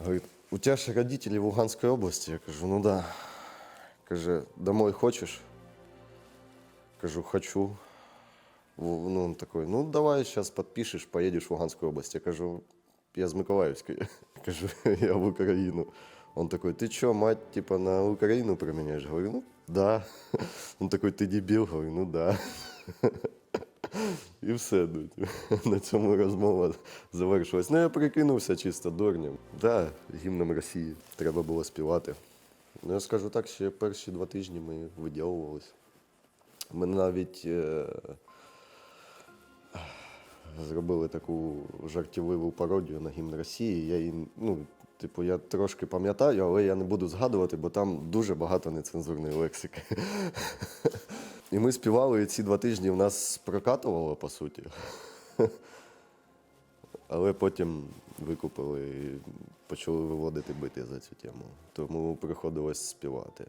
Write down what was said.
Говорит, у тебя же родители в Луганской области? Я кажу, ну да. Каже, домой хочешь? Кажу, хочу. В- Ну, он такой, ну давай сейчас подпишешь, поедешь в Луганскую область. Я кажу, я з Миколаївської. Кажу, я в Україну. Он такой, ты что, мать, типа на Украину променяешь? Говорю, ну да. Он такой, ти дебіл? Говорю, ну да. І все. На цьому розмова завершилась. Ну, я прикинувся чисто дурнем. Да, гімном Росії треба було співати. Ну, я скажу так, ще перші два тижні ми виділувалися. Ми навіть е, зробили таку жартівливу пародію на гімн Росії. Я її, ну, типу, я трошки пам'ятаю, але я не буду згадувати, бо там дуже багато нецензурної лексики. І ми співали, і ці два тижні в нас прокатувало, по суті. Але потім викупили і почали виводити бити за цю тему. Тому приходилось співати.